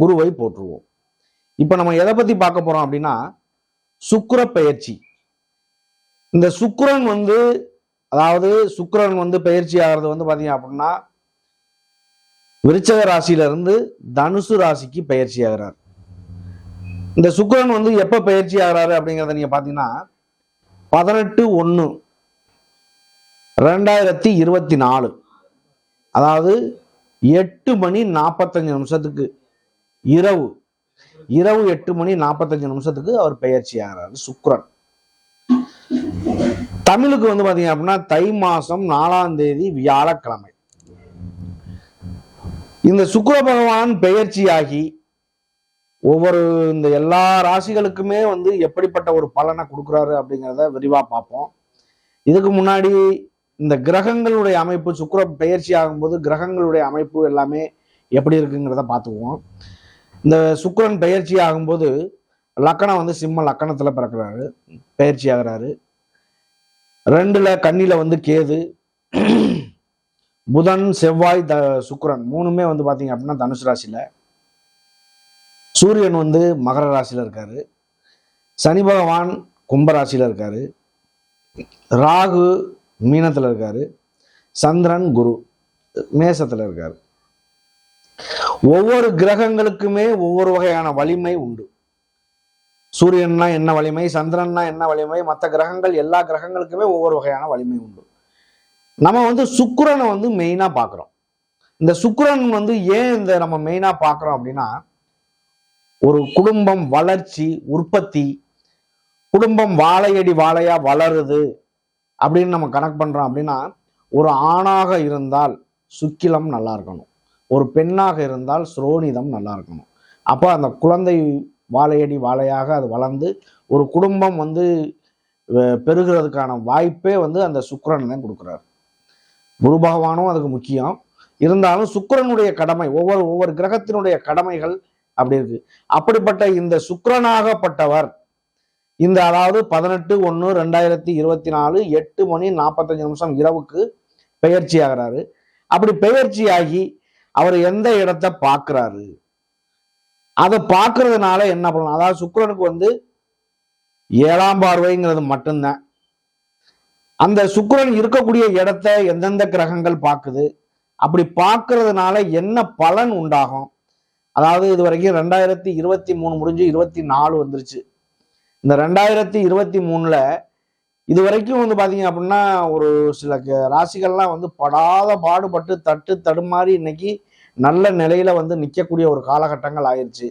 குருவை போற்றுவோம். இப்போ நம்ம எதை பத்தி பார்க்க போறோம் அப்படின்னா சுக்கர பயிற்சி இந்த சுக்கரன் வந்து அதாவது சுக்கரன் வந்து பயிற்சி ஆகிறது வந்து பார்த்தீங்க அப்படின்னா விருச்சக ராசியில இருந்து தனுசு ராசிக்கு பயிற்சி ஆகிறார். இந்த சுக்கரன் வந்து எப்போ பயிற்சி ஆகிறாரு அப்படிங்கிறத நீங்கள் பார்த்தீங்கன்னா பதினெட்டு ஒன்று ரெண்டாயிரத்தி இருபத்தி நாலு. அதாவது எட்டு மணி நாற்பத்தஞ்சு நிமிஷத்துக்கு. இரவு. இரவு எட்டு மணி நாற்பத்தஞ்சு நிமிஷத்துக்கு அவர் பெயர்ச்சி ஆகிறாரு சுக்ரன். தமிழுக்கு வந்து பாத்தீங்க அப்படின்னா தை மாசம் நாலாம் தேதி வியாழக்கிழமை. இந்த சுக்ர பகவான் பெயர்ச்சியாகி ஒவ்வொரு இந்த எல்லா ராசிகளுக்குமே வந்து எப்படிப்பட்ட ஒரு பலனை கொடுக்குறாரு அப்படிங்கிறத விரிவாக பார்ப்போம். இதுக்கு முன்னாடி இந்த கிரகங்களுடைய அமைப்பு சுக்ர பெயர்ச்சி ஆகும்போது கிரகங்களுடைய அமைப்பு எல்லாமே எப்படி இருக்குங்கிறத பார்த்துக்குவோம். இந்த சுக்கரன் பெயர்ச்சி ஆகும்போது லக்கணம் வந்து சிம்ம லக்கணத்தில் பிறக்கிறாரு. பயிற்சி ஆகிறாரு. ரெண்டுல கண்ணில வந்து கேது. புதன் செவ்வாய் த சுக்கரன் மூணுமே வந்து பார்த்தீங்க அப்படின்னா தனுசு ராசியில். சூரியன் வந்து மகர ராசியில் இருக்காரு. சனி பகவான் கும்பராசியில் இருக்காரு. ராகு மீனத்தில் இருக்காரு. சந்திரன் குரு மேசத்தில் இருக்காரு. ஒவ்வொரு கிரகங்களுக்குமே ஒவ்வொரு வகையான வலிமை உண்டு. சூரியன்னா என்ன வலிமை? சந்திரன்னா என்ன வலிமை? மற்ற கிரகங்கள் எல்லா கிரகங்களுக்குமே ஒவ்வொரு வகையான வலிமை உண்டு. நம்ம வந்து சுக்கரனை வந்து மெயினாக பார்க்குறோம். இந்த சுக்கரன் வந்து ஏன் இந்த நம்ம மெயினாக பார்க்குறோம் அப்படின்னா ஒரு குடும்பம் வளர்ச்சி உற்பத்தி குடும்பம் வாழையடி வாழையா வளருது அப்படின்னு நம்ம கணக்கு பண்ணுறோம் அப்படின்னா ஒரு ஆணாக இருந்தால் சுக்கிலம் நல்லா இருக்கணும். ஒரு பெண்ணாக இருந்தால் சுரோனிதம் நல்லா இருக்கணும். அப்போ அந்த குழந்தை வாழையடி வாழையாக அது வளர்ந்து ஒரு குடும்பம் வந்து பெறுகிறதுக்கான பெருகிறதுக்கான வாய்ப்பே வந்து அந்த சுக்கரன் தான் கொடுக்குறாரு. குரு பகவானும் அதுக்கு முக்கியம். இருந்தாலும் சுக்கரனுடைய கடமை ஒவ்வொரு ஒவ்வொரு கிரகத்தினுடைய கடமைகள் அப்படி இருக்கு. அப்படிப்பட்ட இந்த சுக்கரனாகப்பட்டவர் இந்த அதாவது பதினெட்டு ஒன்று ரெண்டாயிரத்தி இருபத்தி நாலு எட்டு மணி நாற்பத்தஞ்சு நிமிஷம் இரவுக்கு பெயர்ச்சி ஆகிறாரு. அப்படி பெயர்ச்சியாகி அவர் எந்த இடத்த பார்க்குறாரு? அதை பார்க்கறதுனால என்ன பண்ணலாம்? அதாவது சுக்கிரனுக்கு வந்து ஏழாம் பார்வைங்கிறது மட்டும்தான். அந்த சுக்கரன் இருக்கக்கூடிய இடத்த எந்தெந்த கிரகங்கள் பார்க்குது? அப்படி பார்க்கறதுனால என்ன பலன் உண்டாகும்? அதாவது இது வரைக்கும் ரெண்டாயிரத்தி இருபத்தி மூணு முடிஞ்சு இருபத்தி நாலு வந்துருச்சு. இந்த ரெண்டாயிரத்தி இருபத்தி மூணுல இது வரைக்கும் வந்து பார்த்தீங்க அப்படின்னா ஒரு சில க- ராசிகள்லாம் வந்து படாத பாடுபட்டு தட்டு தடுமாறி இன்னைக்கு நல்ல நிலையில வந்து நிற்கக்கூடிய ஒரு காலகட்டங்கள் ஆயிடுச்சு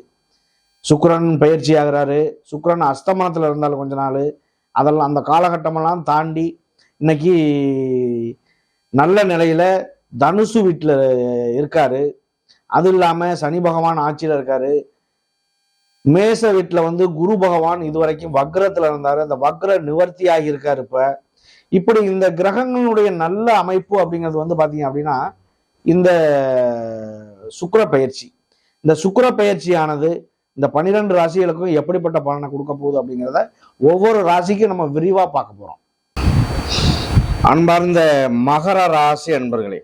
சுக்கரன் பயிற்சி ஆகிறாரு. சுக்கரன் அஸ்தமனத்தில் இருந்தாலும் கொஞ்ச நாள். அதெல்லாம் அந்த காலகட்டமெல்லாம் தாண்டி இன்னைக்கு நல்ல நிலையில தனுசு வீட்டில் இருக்காரு. அது இல்லாமல் சனி பகவான் ஆட்சியில் இருக்காரு. மேச வீட்டில் வந்து குரு பகவான் இது வரைக்கும் வக்ரத்துல இருந்தார். அந்த வக்ர நிவர்த்தி ஆகியிருக்கார் இப்போ. இப்படி இந்த கிரகங்களுடைய நல்ல அமைப்பு அப்படிங்கிறது வந்து பார்த்தீங்க அப்படின்னா இந்த சுக்கர பயிற்சி. இந்த சுக்கர பயிற்சியானது இந்த பன்னிரெண்டு ராசிகளுக்கும் எப்படிப்பட்ட பலனை கொடுக்க போகுது அப்படிங்கிறத ஒவ்வொரு ராசிக்கும் நம்ம விரிவாக பார்க்க போகிறோம் அன்பார்ந்த மகர ராசி அன்பர்களே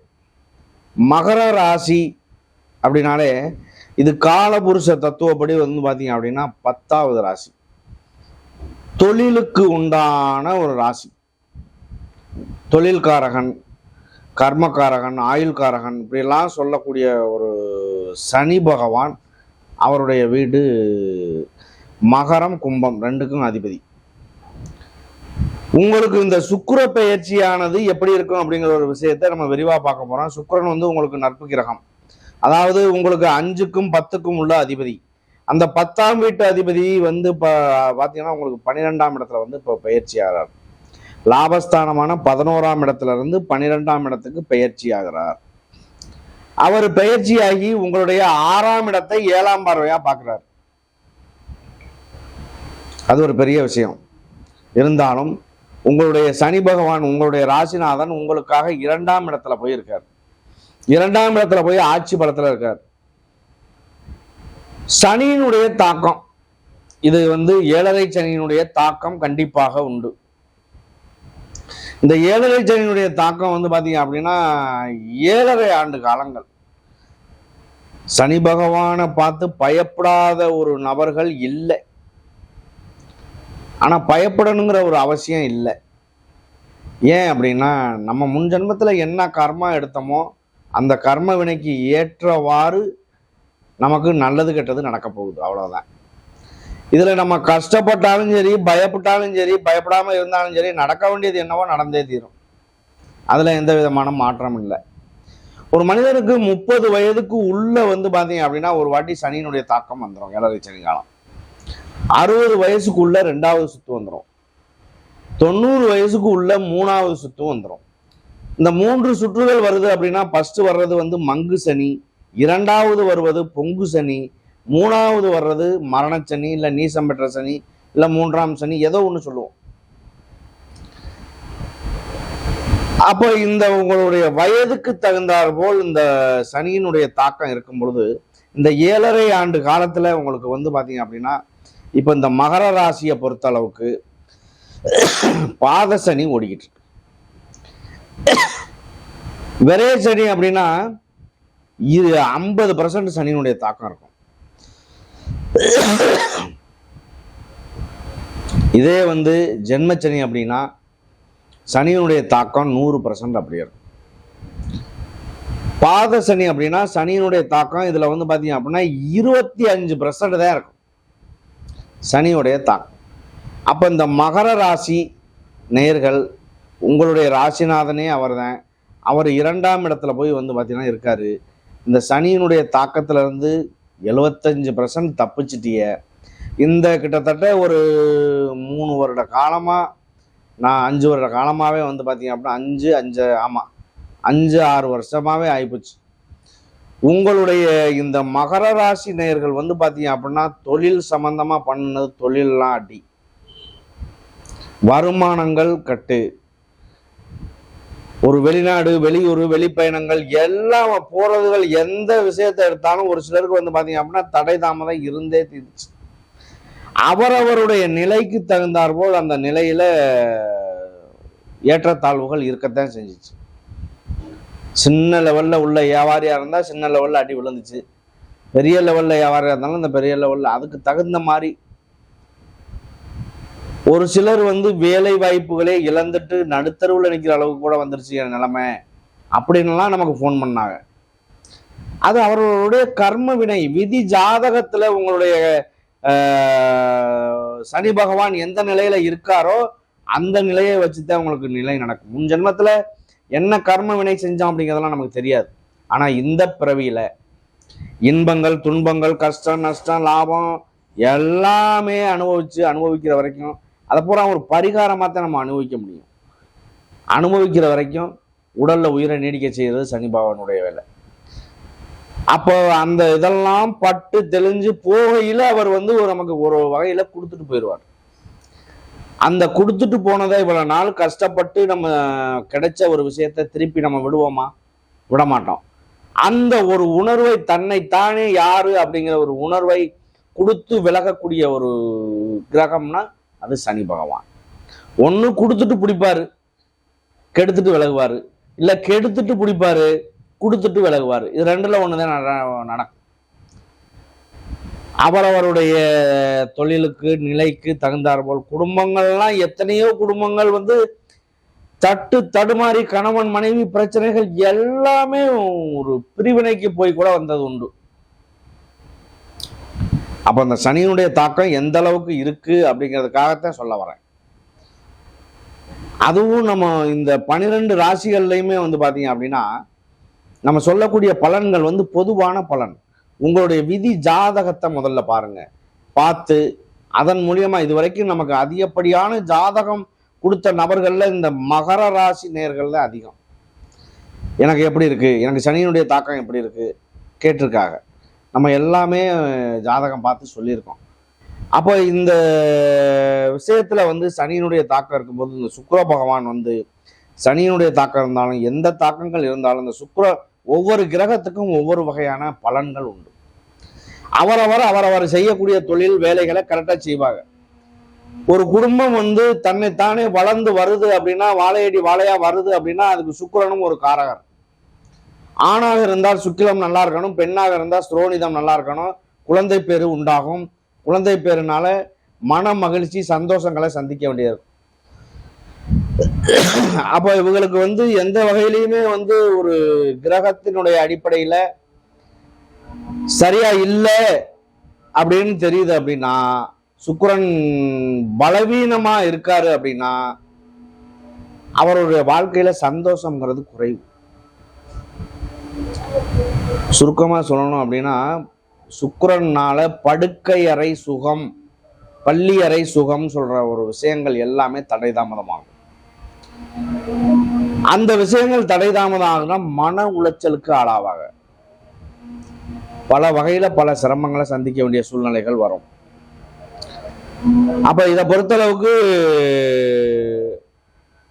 மகர ராசி அப்படின்னாலே இது காலபுருஷ தத்துவப்படி வந்து பார்த்தீங்க அப்படின்னா பத்தாவது ராசி. தொழிலுக்கு உண்டான ஒரு ராசி. தொழில்காரகன் கர்மகாரகன் ஆயுள்காரகன் இப்படிலாம் சொல்லக்கூடிய ஒரு சனி பகவான் அவருடைய வீடு மகரம் கும்பம் ரெண்டுக்கும் அதிபதி. உங்களுக்கு இந்த சுக்கர பெயர்ச்சியானது எப்படி இருக்கும் அப்படிங்கிற ஒரு விஷயத்தை நம்ம விரிவாக பார்க்க போகிறோம் சுக்கிரன் வந்து உங்களுக்கு நட்பு கிரகம். அதாவது உங்களுக்கு அஞ்சுக்கும் பத்துக்கும் உள்ள அதிபதி. அந்த பத்தாம் வீட்டு அதிபதி வந்து இப்போ பார்த்தீங்கன்னா உங்களுக்கு பன்னிரெண்டாம் இடத்துல வந்து இப்போ பயிற்சி ஆகிறார் லாபஸ்தானமான பதினோராம் இடத்துல இருந்து பன்னிரெண்டாம் இடத்துக்கு பயிற்சி ஆகிறார் அவர் பயிற்சியாகி உங்களுடைய ஆறாம் இடத்தை ஏழாம் பார்வையாக பார்க்குறார் அது ஒரு பெரிய விஷயம். இருந்தாலும் உங்களுடைய சனி பகவான் உங்களுடைய ராசிநாதன் உங்களுக்காக இரண்டாம் இடத்துல போயிருக்கார். இரண்டாம் இடத்துல போய் ஆட்சி பலத்துல இருக்கார். சனியினுடைய தாக்கம். இது வந்து ஏழரை சனியினுடைய தாக்கம் கண்டிப்பாக உண்டு. இந்த ஏழரை சனியினுடைய தாக்கம் வந்து பாத்தீங்க அப்படின்னா ஏழரை ஆண்டு காலங்கள். சனி பகவானை பார்த்து பயப்படாத ஒரு நபர்கள் இல்லை. ஆனா பயப்படணுங்கிற ஒரு அவசியம் இல்லை. ஏன் அப்படின்னா நம்ம முன் ஜென்மத்தில் என்ன கர்மா எடுத்தோமோ அந்த கர்ம வினைக்கு ஏற்றவாறு நமக்கு நல்லது கெட்டது நடக்க போகுது அவ்வளோதான் இதில் நம்ம கஷ்டப்பட்டாலும் சரி பயப்பட்டாலும் சரி பயப்படாமல் இருந்தாலும் சரி நடக்க வேண்டியது என்னவோ நடந்தே தீரும். அதில் எந்த விதமான மாற்றம் இல்லை. ஒரு மனிதனுக்கு முப்பது வயதுக்கு உள்ள வந்து பார்த்தீங்க அப்படின்னா ஒரு வாட்டி சனியினுடைய தாக்கம் வந்துடும் ஏழரை சனி காலம். அறுபது வயசுக்குள்ள ரெண்டாவது சுத்து வந்துடும் தொண்ணூறு வயசுக்கு உள்ள மூணாவது சுத்து வந்துடும் இந்த மூன்று சுற்றுகள் வருது அப்படின்னா ஃபர்ஸ்ட் வர்றது வந்து மங்கு சனி இரண்டாவது வருவது பொங்கு சனி மூணாவது வர்றது மரணச்சனி இல்லை நீசம் பெற்ற சனி இல்லை மூன்றாம் சனி ஏதோ ஒன்று சொல்லுவோம். அப்போ இந்த உங்களுடைய வயதுக்கு தகுந்தாற் போல் இந்த சனியினுடைய தாக்கம் இருக்கும் பொழுது இந்த ஏழரை ஆண்டு காலத்தில் உங்களுக்கு வந்து பார்த்தீங்க அப்படின்னா இப்போ இந்த மகர ராசியை பொறுத்த அளவுக்கு பாத சனி ஓடிக்கிட்டு இருக்கு. விரைய சனி அப்படின்னா இது ஐம்பது பர்சன்ட் சனியினுடைய தாக்கம் இருக்கும். இதே வந்து ஜென்மச்சனி அப்படின்னா சனியினுடைய தாக்கம் நூறு பர்சன்ட் அப்படி இருக்கும். பாத சனி அப்படின்னா சனியினுடைய தாக்கம் இதில் வந்து பார்த்தீங்க அப்படின்னா இருபத்தி அஞ்சு பர்சன்ட் தான் இருக்கும். சனியுடைய தாக்கம். அப்போ இந்த மகர ராசி நேர்கள் உங்களுடைய ராசிநாதனே அவர்தான். அவர் இரண்டாம் இடத்துல போய் வந்து பார்த்தீங்கன்னா இருக்காரு. இந்த சனியினுடைய தாக்கத்துல இருந்து எழுபத்தஞ்சு பர்சன்ட் தப்பிச்சிட்டிய. இந்த கிட்டத்தட்ட ஒரு மூணு வருட காலமாக நான் அஞ்சு வருட காலமாகவே வந்து பார்த்தீங்க அப்படின்னா அஞ்சு அஞ்சு ஆமாம் அஞ்சு ஆறு வருஷமாகவே ஆயிப்போச்சு. உங்களுடைய இந்த மகர ராசி நேயர்கள் வந்து பார்த்தீங்க அப்படின்னா தொழில் சம்மந்தமாக பண்ணது தொழிலெலாம் அடி. வருமானங்கள் கட்டு. ஒரு வெளிநாடு வெளியூர் வெளிப்பயணங்கள் எல்லாம் போறதுகள் எந்த விஷயத்தை எடுத்தாலும் ஒரு சிலருக்கு வந்து பாத்தீங்க அப்படின்னா தடை தாமதம் இருந்தே தீர்ச்சு அவரவருடைய நிலைக்கு தகுந்தாற்போல் அந்த நிலையில ஏற்றத்தாழ்வுகள் இருக்கத்தான் செஞ்சுச்சு. சின்ன லெவல்ல உள்ள வியாபாரியா இருந்தா சின்ன லெவல்ல அடி விழுந்துச்சு. பெரிய லெவல்ல வியாபாரியா இருந்தாலும் அந்த பெரிய லெவல்ல அதுக்கு தகுந்த மாதிரி ஒரு சிலர் வந்து வேலை வாய்ப்புகளே இழந்துட்டு நடுத்தருவில் நிற்கிற அளவுக்கு கூட வந்துருச்சு என் நிலைமை அப்படின்னுலாம் நமக்கு ஃபோன் பண்ணாங்க. அது அவர்களுடைய கர்ம வினை விதி ஜாதகத்தில் உங்களுடைய சனி பகவான் எந்த நிலையில இருக்காரோ அந்த நிலையை வச்சுதான் உங்களுக்கு நிலை நடக்கும். முன் ஜென்மத்தில் என்ன கர்ம வினை செஞ்சோம் அப்படிங்கிறதெல்லாம் நமக்கு தெரியாது. ஆனால் இந்த பிறவியில் இன்பங்கள் துன்பங்கள் கஷ்டம் நஷ்டம் லாபம் எல்லாமே அனுபவிச்சு அனுபவிக்கிற வரைக்கும் அதை பூரா ஒரு பரிகாரமாக தான் நம்ம அனுபவிக்க முடியும். அனுபவிக்கிற வரைக்கும் உடலில் உயிரை நீடிக்க செய்கிறது சனி வேலை. அப்போ அந்த இதெல்லாம் பட்டு தெளிஞ்சு போகையில் அவர் வந்து ஒரு நமக்கு ஒரு வகையில் கொடுத்துட்டு போயிடுவார். அந்த கொடுத்துட்டு போனதை இவ்வளோ நாள் கஷ்டப்பட்டு நம்ம கிடைச்ச ஒரு விஷயத்தை திருப்பி நம்ம விடுவோமா? விட மாட்டோம் அந்த ஒரு உணர்வை தன்னைத்தானே யாரு அப்படிங்கிற ஒரு உணர்வை கொடுத்து விலகக்கூடிய ஒரு கிரகம்னா அது சனி பகவான். ஒன்று கொடுத்துட்டு பிடிப்பாரு கெடுத்துட்டு விலகுவார். இல்லை கெடுத்துட்டு பிடிப்பாரு கொடுத்துட்டு விலகுவார். இது ரெண்டில் ஒன்று தான் நட- நடக்கும். அவரவருடைய தொழிலுக்கு நிலைக்கு தகுந்தாற்போல் குடும்பங்கள்லாம் எத்தனையோ குடும்பங்கள் வந்து தட்டு தடுமாறி கணவன் மனைவி பிரச்சனைகள் எல்லாமே ஒரு பிரிவினைக்கு போய் கூட வந்தது உண்டு. அப்போ அந்த சனியினுடைய தாக்கம் எந்த அளவுக்கு இருக்குது அப்படிங்கிறதுக்காகத்தான் சொல்ல வரேன். அதுவும் நம்ம இந்த பனிரெண்டு ராசிகள்லையுமே வந்து பார்த்தீங்க அப்படின்னா நம்ம சொல்லக்கூடிய பலன்கள் வந்து பொதுவான பலன். உங்களுடைய விதி ஜாதகத்தை முதல்ல பாருங்கள் பார்த்து அதன் மூலியமாக இது வரைக்கும் நமக்கு அதிகப்படியான ஜாதகம் கொடுத்த நபர்களில் இந்த மகர ராசி நேர்கள் தான் அதிகம். எனக்கு எப்படி இருக்குது எனக்கு சனியினுடைய தாக்கம் எப்படி இருக்குது கேட்டிருக்காங்க. நம்ம எல்லாமே ஜாதகம் பார்த்து சொல்லியிருக்கோம். அப்போ இந்த விஷயத்தில் வந்து சனியினுடைய தாக்கம் இருக்கும்போது இந்த சுக்கர பகவான் வந்து சனியினுடைய தாக்கம் இருந்தாலும் எந்த தாக்கங்கள் இருந்தாலும் இந்த சுக்கர ஒவ்வொரு கிரகத்துக்கும் ஒவ்வொரு வகையான பலன்கள் உண்டு. அவரவர் அவரவர் செய்யக்கூடிய தொழில் வேலைகளை கரெக்டாக செய்வாங்க. ஒரு குடும்பம் வந்து தன்னைத்தானே வளர்ந்து வருது அப்படின்னா வாழையடி வாழையா வருது அப்படின்னா அதுக்கு சுக்கரனும் ஒரு காரகர். ஆணாக இருந்தால் சுக்கிலம் நல்லா இருக்கணும் பெண்ணாக இருந்தால் ஸ்ரோனிதம் நல்லா இருக்கணும் குழந்தை பேரு உண்டாகும். குழந்தை பேருனால மன மகிழ்ச்சி சந்தோஷங்களை சந்திக்க வேண்டியது. அப்போ இவங்களுக்கு வந்து எந்த வகையிலையுமே வந்து ஒரு கிரகத்தினுடைய அடிப்படையில சரியா இல்லை அப்படின்னு தெரியுது அப்படின்னா சுக்கரன் பலவீனமா இருக்காரு அப்படின்னா அவருடைய வாழ்க்கையில சந்தோஷங்கிறது குறைவு. சுருக்கமாக சொல்லணும் அப்படின்னா சுக்கரனால் படுக்கை அறை சுகம் பள்ளி அறை சுகம் சொல்கிற ஒரு விஷயங்கள் எல்லாமே தடை தாமதமாகும் அந்த விஷயங்கள் தடை தாமதம் ஆகுனா மன உளைச்சலுக்கு ஆளாவாங்க. பல வகையில் பல சிரமங்களை சந்திக்க வேண்டிய சூழ்நிலைகள் வரும். அப்ப இதை பொறுத்தளவுக்கு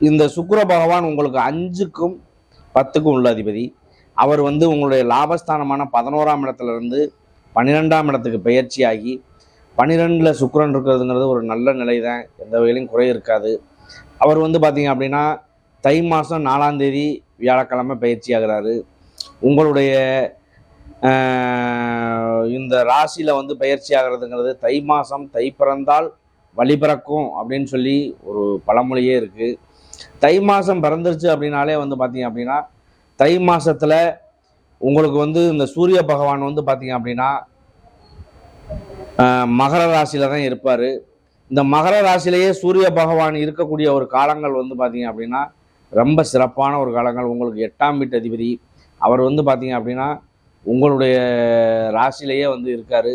இந்த சுக்கர பகவான் உங்களுக்கு அஞ்சுக்கும் பத்துக்கும் உள்ள அதிபதி. அவர் வந்து உங்களுடைய லாபஸ்தானமான பதினோராம் இடத்துல இருந்து பன்னிரெண்டாம் இடத்துக்கு ஆகி பன்னிரெண்டில் சுக்கரன் இருக்கிறதுங்கிறது ஒரு நல்ல நிலை தான் எந்த வகையிலும் குறை இருக்காது. அவர் வந்து பார்த்தீங்க அப்படின்னா தை மாதம் நாலாம் தேதி வியாழக்கிழமை பயிற்சி ஆகிறாரு உங்களுடைய இந்த ராசியில் வந்து பயிற்சி ஆகிறதுங்கிறது தை மாதம் தை பிறந்தால் வழி பிறக்கும் அப்படின்னு சொல்லி ஒரு பழமொழியே இருக்குது தை மாதம் பிறந்துருச்சு அப்படின்னாலே வந்து பார்த்தீங்க அப்படின்னா தை மாசத்துல உங்களுக்கு வந்து இந்த சூரிய பகவான் வந்து பார்த்தீங்க அப்படின்னா மகர ராசியில தான் இருப்பார். இந்த மகர ராசியிலேயே சூரிய பகவான் இருக்கக்கூடிய ஒரு காலங்கள் வந்து பார்த்தீங்க அப்படின்னா ரொம்ப சிறப்பான ஒரு காலங்கள். உங்களுக்கு எட்டாம் வீட்டு அதிபதி அவர் வந்து பார்த்தீங்க அப்படின்னா உங்களுடைய ராசியிலேயே வந்து இருக்காரு.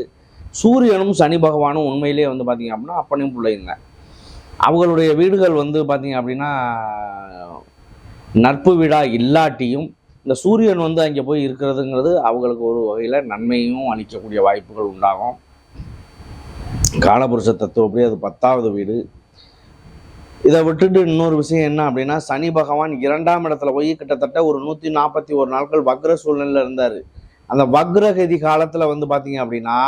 சூரியனும் சனி பகவானும் உண்மையிலேயே வந்து பார்த்தீங்க அப்படின்னா அப்பனையும் பிள்ளைங்க. அவங்களுடைய வீடுகள் வந்து பார்த்தீங்க அப்படின்னா நட்பு விழா இல்லாட்டியும் இந்த சூரியன் வந்து அங்கே போய் இருக்கிறதுங்கிறது அவங்களுக்கு ஒரு வகையில் நன்மையும் அளிக்கக்கூடிய வாய்ப்புகள் உண்டாகும். காலபுருஷ தத்துவப்படி அது பத்தாவது வீடு. இதை விட்டுட்டு இன்னொரு விஷயம் என்ன அப்படின்னா சனி பகவான் இரண்டாம் இடத்துல போய் கிட்டத்தட்ட ஒரு நூற்றி நாற்பத்தி ஒரு நாட்கள் வக்ர சூழ்நிலையில் இருந்தார். அந்த வக்ரகதி காலத்தில் வந்து பார்த்தீங்க அப்படின்னா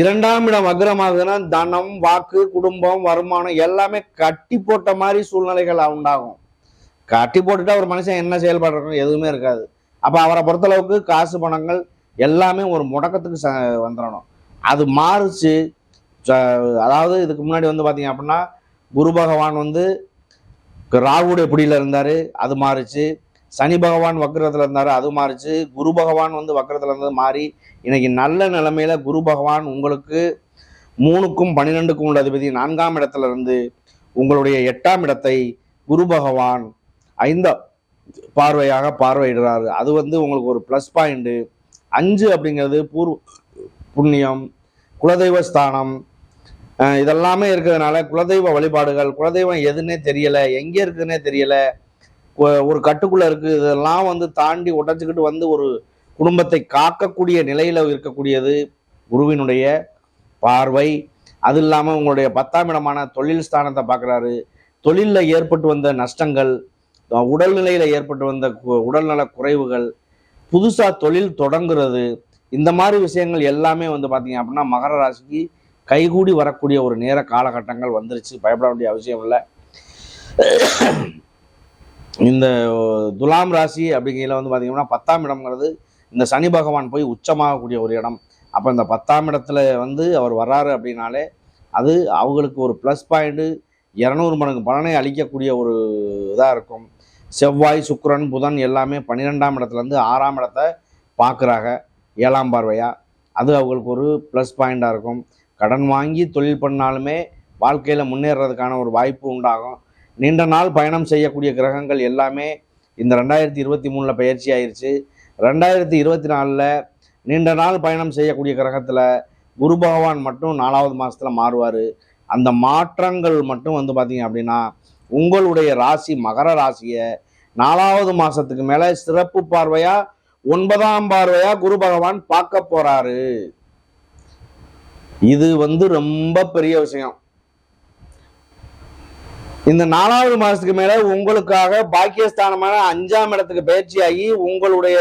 இரண்டாம் இடம் வக்ரமாகுதுன்னா தனம் வாக்கு குடும்பம் வருமானம் எல்லாமே கட்டி போட்ட மாதிரி சூழ்நிலைகள் உண்டாகும். கட்டி போட்டுட்டா ஒரு மனுஷன் என்ன செயல்படுறோம் எதுவுமே இருக்காது. அப்போ அவரை பொறுத்தளவுக்கு காசு பணங்கள் எல்லாமே ஒரு முடக்கத்துக்கு ச வந்துடணும். அது மாறுச்சு. ச- அதாவது இதுக்கு முன்னாடி வந்து பார்த்தீங்க அப்படின்னா குரு பகவான் வந்து ராகுடைய பிடியில் இருந்தார் அது மாறுச்சு. சனி பகவான் வக்கரத்தில் இருந்தார் அது மாறுச்சு. குரு பகவான் வந்து வக்கரத்தில் இருந்தது மாறி இன்னைக்கு நல்ல நிலைமையில் குரு பகவான் உங்களுக்கு மூணுக்கும் பன்னிரெண்டுக்கும் உள்ள அதிபதி நான்காம் இடத்துல இருந்து உங்களுடைய எட்டாம் இடத்தை குரு பகவான் ஐந்தாம் பார்வையாக பார்வையிடுறாரு. அது வந்து உங்களுக்கு ஒரு ப்ளஸ் பாயிண்ட்டு அஞ்சு அப்படிங்கிறது பூர்வ புண்ணியம் குலதெய்வ ஸ்தானம். இதெல்லாமே இருக்கிறதுனால குலதெய்வ வழிபாடுகள் குலதெய்வம் எதுன்னே தெரியலை எங்கே இருக்குன்னே தெரியலை. ஒரு கட்டுக்குள்ளே இருக்குது இதெல்லாம் வந்து தாண்டி உடச்சிக்கிட்டு வந்து ஒரு குடும்பத்தை காக்கக்கூடிய நிலையில் இருக்கக்கூடியது குருவினுடைய பார்வை. அது இல்லாமல் உங்களுடைய பத்தாம் இடமான தொழில் ஸ்தானத்தை பார்க்குறாரு. தொழிலில் ஏற்பட்டு வந்த நஷ்டங்கள் உடல்நிலையில் ஏற்பட்டு வந்த கு- உடல்நல குறைவுகள் புதுசாக தொழில் தொடங்குறது இந்த மாதிரி விஷயங்கள் எல்லாமே வந்து பார்த்தீங்க அப்படின்னா மகர ராசிக்கு கைகூடி வரக்கூடிய ஒரு நேர காலகட்டங்கள் வந்துருச்சு. பயப்பட வேண்டிய அவசியம் இல்லை. இந்த துலாம் ராசி அப்படிங்கையில் வந்து பார்த்தீங்கன்னா பத்தாம் இடம்ங்கிறது இந்த சனி பகவான் போய் உச்சமாகக்கூடிய ஒரு இடம். அப்போ இந்த பத்தாம் இடத்துல வந்து அவர் வர்றாரு அப்படின்னாலே அது அவங்களுக்கு ஒரு ப்ளஸ் பாயிண்ட்டு இரநூறு மடங்கு பலனை அளிக்கக்கூடிய ஒரு இதாக இருக்கும். செவ்வாய் சுக்கரன் புதன் எல்லாமே பன்னிரெண்டாம் இடத்துலேருந்து ஆறாம் இடத்த பார்க்குறாங்க. ஏழாம் பார்வையாக அது அவங்களுக்கு ஒரு ப்ளஸ் பாயிண்டாக இருக்கும். கடன் வாங்கி தொழில் பண்ணாலுமே வாழ்க்கையில் முன்னேறதுக்கான ஒரு வாய்ப்பு உண்டாகும். நீண்ட நாள் பயணம் செய்யக்கூடிய கிரகங்கள் எல்லாமே இந்த ரெண்டாயிரத்தி இருபத்தி மூணில் பயிற்சி ஆயிடுச்சு ரெண்டாயிரத்தி இருபத்தி நாலில் நீண்ட நாள் பயணம் செய்யக்கூடிய கிரகத்தில் குரு பகவான் மட்டும் நாலாவது மாதத்தில் மாறுவார். அந்த மாற்றங்கள் மட்டும் வந்து பார்த்தீங்க அப்படின்னா உங்களுடைய ராசி மகர ராசியை நாலாவது மாதத்துக்கு மேலே சிறப்பு பார்வையாக ஒன்பதாம் பார்வையாக குரு பகவான் பார்க்க போகிறாரு இது வந்து ரொம்ப பெரிய விஷயம். இந்த நாலாவது மாசத்துக்கு மேல உங்களுக்காக பாக்கியஸ்தானமான அஞ்சாம் இடத்துக்கு பயிற்சியாகி உங்களுடைய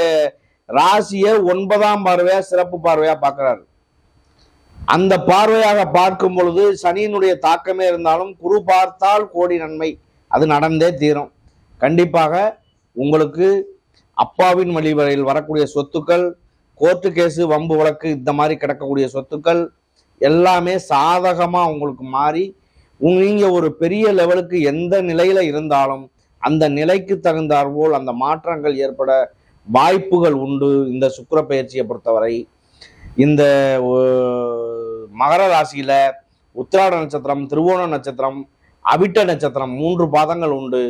ராசியை ஒன்பதாம் பார்வையா சிறப்பு பார்வையா பார்க்கிறாரு. அந்த பார்வையாக பார்க்கும் பொழுது சனியினுடைய தாக்கமே இருந்தாலும் குரு பார்த்தால் கோடி நன்மை. அது நடந்தே தீரும். கண்டிப்பாக உங்களுக்கு அப்பாவின் வழிவரையில் வரக்கூடிய சொத்துக்கள் கோர்ட்டு கேஸு வம்பு வழக்கு இந்த மாதிரி கிடக்கக்கூடிய சொத்துக்கள் எல்லாமே சாதகமாக உங்களுக்கு மாறி நீங்கள் ஒரு பெரிய லெவலுக்கு எந்த நிலையில் இருந்தாலும் அந்த நிலைக்கு தகுந்தாற்போல் அந்த மாற்றங்கள் ஏற்பட வாய்ப்புகள் உண்டு. இந்த சுக்கிர பயிற்சியை பொறுத்தவரை இந்த மகர ராசியில் உத்திராட நட்சத்திரம் திருவோண நட்சத்திரம் அவிட்ட நட்சத்திரம் மூன்று பாதங்கள் உண்டு.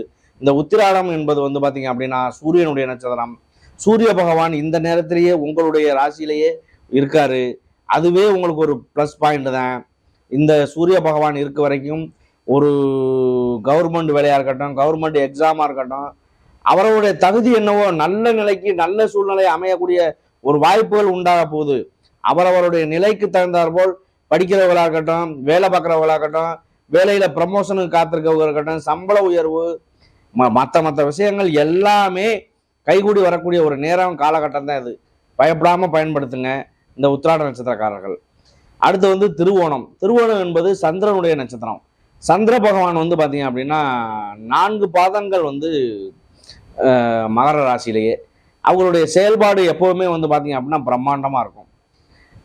இந்த உத்திராடம் என்பது வந்து பார்த்தீங்க அப்படின்னா சூரியனுடைய நட்சத்திரம். சூரிய பகவான் இந்த நேரத்திலேயே உங்களுடைய ராசியிலேயே இருக்காரு. அதுவே உங்களுக்கு ஒரு ப்ளஸ் பாயிண்ட் தான். இந்த சூரிய பகவான் இருக்க வரைக்கும் ஒரு கவர்மெண்ட் வேலையாக இருக்கட்டும் கவர்மெண்ட் எக்ஸாமாக இருக்கட்டும் அவர்களுடைய தகுதி என்னவோ நல்ல நிலைக்கு நல்ல சூழ்நிலை அமையக்கூடிய ஒரு வாய்ப்புகள் உண்டாக போகுது. அவரவருடைய நிலைக்கு தகுந்தாற்போல் படிக்கிறவர்களாக இருக்கட்டும் வேலை பார்க்குறவர்களாக இருக்கட்டும் வேலையில் ப்ரமோஷனுக்கு காத்திருக்கவங்க இருக்கட்டும் சம்பள உயர்வு மற்ற மற்ற விஷயங்கள் எல்லாமே கைகூடி வரக்கூடிய ஒரு நேரம் காலகட்டம் தான் இது. பயப்படாமல் பயன்படுத்துங்க இந்த உத்திராட நட்சத்திரக்காரர்கள். அடுத்து வந்து திருவோணம். திருவோணம் என்பது சந்திரனுடைய நட்சத்திரம். சந்திர பகவான் வந்து பார்த்தீங்க அப்படின்னா நான்கு பாதங்கள் வந்து மகர ராசியிலேயே. அவங்களுடைய செயல்பாடு எப்போவுமே வந்து பார்த்தீங்க அப்படின்னா பிரம்மாண்டமாக இருக்கும்.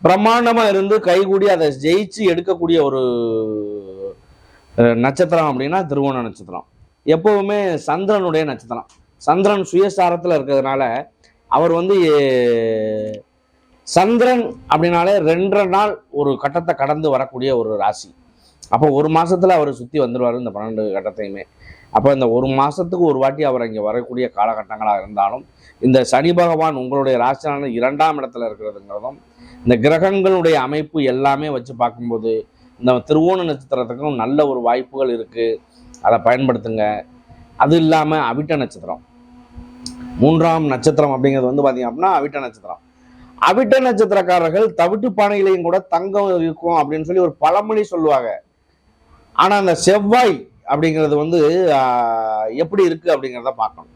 பிரம்மாண்டமாக இருந்து கைகூடி அதை ஜெயிச்சு எடுக்கக்கூடிய ஒரு நட்சத்திரம் அப்படின்னா திருவோண நட்சத்திரம். எப்போவுமே சந்திரனுடைய நட்சத்திரம். சந்திரன் சுயசாரத்தில் இருக்கிறதுனால அவர் வந்து சந்திரன் அப்படின்னாலே ரெண்டரை நாள் ஒரு கட்டத்தை கடந்து வரக்கூடிய ஒரு ராசி. அப்போ ஒரு மாதத்தில் அவர் சுற்றி வந்துடுவார் இந்த பன்னெண்டு கட்டத்தையுமே. அப்போ இந்த ஒரு மாதத்துக்கு ஒரு வாட்டி அவர் இங்கே வரக்கூடிய காலகட்டங்களாக இருந்தாலும் இந்த சனி பகவான் உங்களுடைய ராசியான இரண்டாம் இடத்துல இருக்கிறதுங்கிறதும் இந்த கிரகங்களுடைய அமைப்பு எல்லாமே வச்சு பார்க்கும்போது இந்த திருவோண நட்சத்திரத்துக்கும் நல்ல ஒரு வாய்ப்புகள் இருக்குது அதை பயன்படுத்துங்க. அது இல்லாமல் அவிட்ட நட்சத்திரம். மூன்றாம் நட்சத்திரம் அப்படிங்கிறது வந்து பார்த்தீங்க அப்படின்னா அவிட்ட நட்சத்திரம். அவிட்ட நட்சத்திரக்காரர்கள் தவிட்டு பானையிலையும் கூட தங்கம் இருக்கும் அப்படின்னு சொல்லி ஒரு பழமொழி சொல்லுவாங்க. ஆனால் அந்த செவ்வாய் அப்படிங்கிறது வந்து எப்படி இருக்குது அப்படிங்கிறத பார்க்கணும்.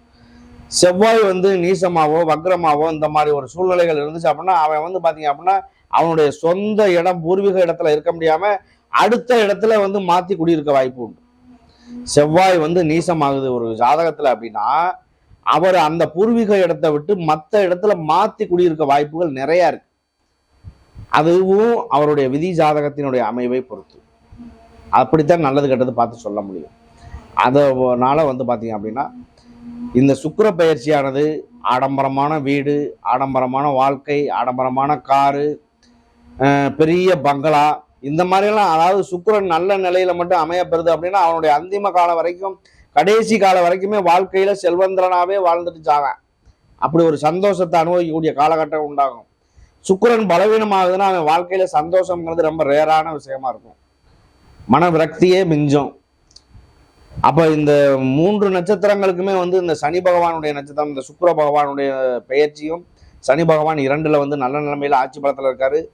செவ்வாய் வந்து நீசமாவோ வக்ரமாவோ இந்த மாதிரி ஒரு சூழ்நிலைகள் இருந்துச்சு அப்படின்னா அவன் வந்து பாத்தீங்க அப்படின்னா அவனுடைய சொந்த இடம் பூர்வீக இடத்துல இருக்க முடியாம அடுத்த இடத்துல வந்து மாத்தி குடியிருக்க வாய்ப்பு உண்டு. செவ்வாய் வந்து நீசமாகுது ஒரு ஜாதகத்துல அப்படின்னா அவர் அந்த பூர்வீக இடத்தை விட்டு மற்ற இடத்துல மாத்தி குடியிருக்க வாய்ப்புகள் நிறைய இருக்கு. அதுவும் அவருடைய விதி ஜாதகத்தினுடைய அமைவை பொறுத்து. அப்படித்தான் நல்லது கெட்டது பார்த்து சொல்ல முடியும். அதனால வந்து பார்த்தீங்க அப்படின்னா இந்த சுக்கிர பயிற்சியானது ஆடம்பரமான வீடு ஆடம்பரமான வாழ்க்கை ஆடம்பரமான காரு பெரிய பங்களா இந்த மாதிரிலாம் அதாவது சுக்கிரன் நல்ல நிலையில மட்டும் அமையப்பெறுது அப்படின்னா அவனுடைய அந்திம காலம் வரைக்கும் கடைசி காலம் வரைக்குமே வாழ்க்கையில செல்வந்திரனாவே வாழ்ந்துட்டு சாவேன். அப்படி ஒரு சந்தோஷத்தை அனுபவிக்கக்கூடிய காலகட்டம் உண்டாகும். சுக்கிரன் பலவீனமாகுதுன்னா அவன் வாழ்க்கையில சந்தோஷம்ங்கிறது ரொம்ப ரேரான விஷயமா இருக்கும். மன விரக்தியே மிஞ்சும். அப்ப இந்த மூன்று நட்சத்திரங்களுக்குமே வந்து இந்த சனி பகவானுடைய நட்சத்திரம் இந்த சுக்கர பகவானுடைய பெயர்ச்சியும் சனி பகவான் இரண்டுல வந்து நல்ல நிலைமையில ஆட்சி பலத்துல இருக்காரு.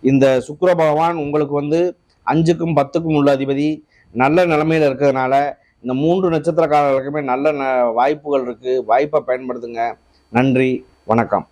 இந்த சுக்கர பகவான் உங்களுக்கு வந்து அஞ்சுக்கும் பத்துக்கும் உள்ள அதிபதி நல்ல நிலைமையில இருக்கிறதுனால இந்த மூன்று நட்சத்திரக்காரர்களுக்குமே நல்ல ந- வாய்ப்புகள் இருக்கு. வாய்ப்பை பயன்படுத்துங்க. நன்றி. வணக்கம்.